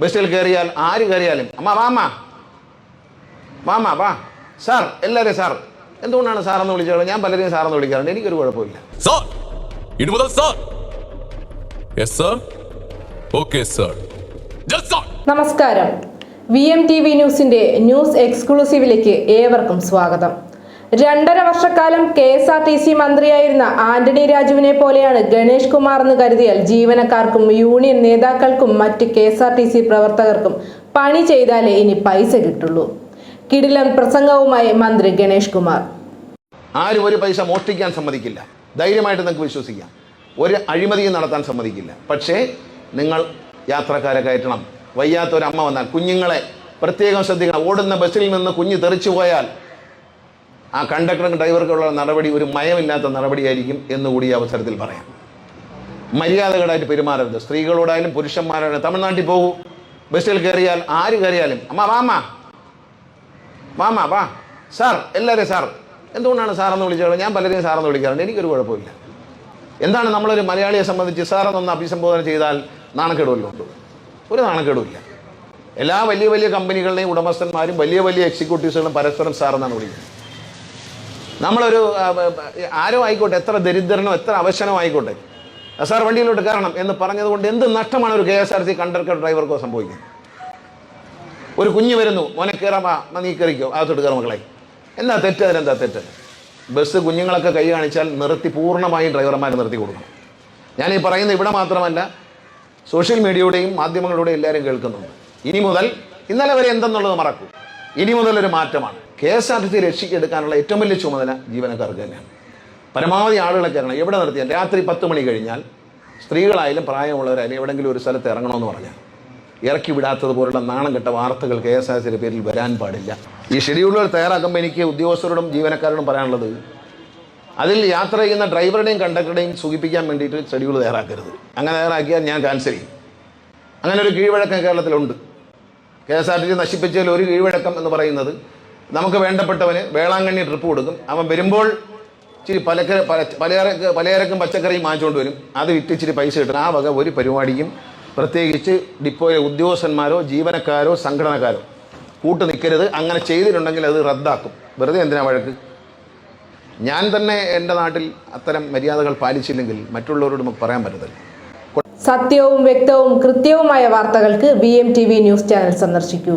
ബസ്സിൽ കയറിയാൽ ആര് കയറിയാലും. അമ്മ വാമ്മ വാമ്മ വാ സാർ എല്ലാവരെയും സാർ. എന്തുകൊണ്ടാണ് സാറെന്ന് വിളിച്ചത്? ഞാൻ പലരെയും സാറെന്ന് വിളിക്കാറുണ്ട്. എനിക്കൊരു കുഴപ്പമില്ല. സാർ ഇനി മുതൽ sir. Yes sir okay sir yes sir നമസ്കാരം. വി എം ടി വി ന്യൂസിന്റെ ന്യൂസ് എക്സ്ക്ലൂസീവിലേക്ക് ഏവർക്കും സ്വാഗതം. രണ്ടര വർഷക്കാലം K S R T C മന്ത്രിയായിരുന്ന ആന്റണി രാജുവിനെ പോലെയാണ് ഗണേഷ് കുമാർ എന്ന് കരുതിയാൽ ജീവനക്കാർക്കും യൂണിയൻ നേതാക്കൾക്കും മറ്റ് K S R T C പ്രവർത്തകർക്കും പണി ചെയ്താലേ ഇനി പൈസ കിട്ടുള്ളൂ. കിടിലൻ പ്രസംഗവുമായി മന്ത്രി ഗണേഷ് കുമാർ. ആരും ഒരു പൈസ മോഷ്ടിക്കാൻ സമ്മതിക്കില്ല. ധൈര്യമായിട്ട് നിങ്ങൾക്ക് വിശ്വസിക്കാം. ഒരു അഴിമതിയും നടത്താൻ സമ്മതിക്കില്ല. പക്ഷേ നിങ്ങൾ യാത്രക്കാരെ കയറ്റണം. വയ്യാത്ത ഒരു അമ്മ വന്നാൽ കുഞ്ഞുങ്ങളെ പ്രത്യേകം ശ്രദ്ധിക്കണം. ഓടുന്ന ബസ്സിൽ നിന്ന് കുഞ്ഞ് തെറിച്ചു പോയാൽ ആ കണ്ടക്ടറും ഡ്രൈവർക്കുള്ള നടപടി ഒരു മയമില്ലാത്ത നടപടിയായിരിക്കും എന്നുകൂടി ഈ അവസരത്തിൽ പറയാം. മര്യാദകളായിട്ട് പെരുമാറരുത്. സ്ത്രീകളോടായാലും പുരുഷന്മാരോടും തമിഴ്നാട്ടിൽ പോകൂ. ബസ്സിൽ കയറിയാൽ ആര് കയറിയാലും. അമ്മ വാമ വാമ വാ സാർ എല്ലാവരെയും സാർ. എന്തുകൊണ്ടാണ് സാറെന്ന് വിളിച്ചത്? ഞാൻ പലരെയും സാറെന്ന് വിളിക്കാറുണ്ട്. എനിക്കൊരു കുഴപ്പമില്ല. എന്താണ് നമ്മളൊരു മലയാളിയെ സംബന്ധിച്ച് സാറെന്നൊന്ന് അഭിസംബോധന ചെയ്താൽ നാണക്കേടുമല്ലോ ഒരു നാണക്കേടുമില്ല. എല്ലാ വലിയ വലിയ കമ്പനികളുടെയും ഉടമസ്ഥന്മാരും വലിയ വലിയ എക്സിക്യൂട്ടീവ്സുകളും പരസ്പരം സാറെന്നാണ് വിളിക്കുന്നത്. നമ്മളൊരു ആരോ ആയിക്കോട്ടെ എത്ര ദരിദ്രനോ എത്ര അവശനോ ആയിക്കോട്ടെ. സാർ വണ്ടിയിലോട്ട് കയറണം എന്ന് പറഞ്ഞതുകൊണ്ട് എന്ത് നഷ്ടമാണ് ഒരു K S R C conductor ഡ്രൈവർക്കോ സംഭവിക്കുന്നത്? ഒരു കുഞ്ഞ് വരുന്നു മോനെ കയറാം ആ നീ കയറിക്കോ അകത്തോട്ട് കയറും മക്കളെ. എന്താ തെറ്റ് അതിനെന്താ തെറ്റ്? ബസ് കുഞ്ഞുങ്ങളൊക്കെ കൈ കാണിച്ചാൽ നിർത്തി പൂർണമായും ഡ്രൈവർമാരെ നിർത്തി കൊടുക്കണം. ഈ പറയുന്ന ഇവിടെ മാത്രമല്ല സോഷ്യൽ മീഡിയയുടെയും മാധ്യമങ്ങളുടെയും എല്ലാവരും കേൾക്കുന്നുണ്ട്. ഇനി മുതൽ ഇന്നലെ വരെ എന്തെന്നുള്ളത് മറക്കൂ. ഇനി മുതൽ ഒരു മാറ്റമാണ്. K S R T C രക്ഷിക്കെടുക്കാനുള്ള ഏറ്റവും വലിയ ചുമതല ജീവനക്കാർക്ക് തന്നെയാണ്. പരമാവധി ആളുകളെ കയറണം. എവിടെ നിർത്തിയാൽ രാത്രി പത്ത് മണി കഴിഞ്ഞാൽ സ്ത്രീകളായാലും പ്രായമുള്ളവരായാലും എവിടെയെങ്കിലും ഒരു സ്ഥലത്ത് ഇറങ്ങണമെന്ന് പറഞ്ഞാൽ ഇറക്കി വിടാത്തത് പോലുള്ള നാണം കെട്ട വാർത്തകൾ കെ എസ് ആർ സിയുടെ പേരിൽ വരാൻ പാടില്ല. ഈ ഷെഡ്യൂളുകൾ തയ്യാറാക്കുമ്പോൾ എനിക്ക് ഉദ്യോഗസ്ഥരോടും ജീവനക്കാരോടും പറയാനുള്ളത് അതിൽ യാത്ര ചെയ്യുന്ന ഡ്രൈവറുടെയും കണ്ടക്ടറുടെയും സുഖിപ്പിക്കാൻ വേണ്ടിയിട്ട് ഷെഡ്യൂൾ തയ്യാറാക്കരുത്. അങ്ങനെ തയ്യാറാക്കിയാൽ ഞാൻ ക്യാൻസൽ ചെയ്യും. അങ്ങനെ ഒരു കീഴ്വഴക്കം കേരളത്തിലുണ്ട്. K S R T C നശിപ്പിച്ചതിൽ ഒരു കീഴ്വഴക്കം എന്ന് പറയുന്നത് നമുക്ക് വേണ്ടപ്പെട്ടവന് വേളാങ്കണ്ണി ട്രിപ്പ് കൊടുക്കും. അവൻ വരുമ്പോൾ ഇച്ചിരി പലക്കര പല പലചരക്ക് പലചരക്കും പച്ചക്കറിയും വാങ്ങിച്ചുകൊണ്ട് വരും. അത് വിറ്റ് ഇച്ചിരി പൈസ കിട്ടും. ആ വക ഒരു പരിപാടിക്കും പ്രത്യേകിച്ച് ഡിപ്പോയിലെ ഉദ്യോഗസ്ഥന്മാരോ ജീവനക്കാരോ സംഘടനക്കാരോ കൂട്ടു നിൽക്കരുത് അങ്ങനെ ചെയ്തിട്ടുണ്ടെങ്കിൽ അത് റദ്ദാക്കും. വെറുതെ എന്തിനാ വഴക്ക്? ഞാൻ തന്നെ എന്റെ നാട്ടിൽ അത്തരം മര്യാദകൾ പാലിച്ചില്ലെങ്കിൽ മറ്റുള്ളവരോട് നമുക്ക് പറയാൻ പറ്റത്തില്ല. സത്യവും വ്യക്തവും കൃത്യവുമായ വാർത്തകൾക്ക് B M T V news channel സന്ദർശിക്കൂ.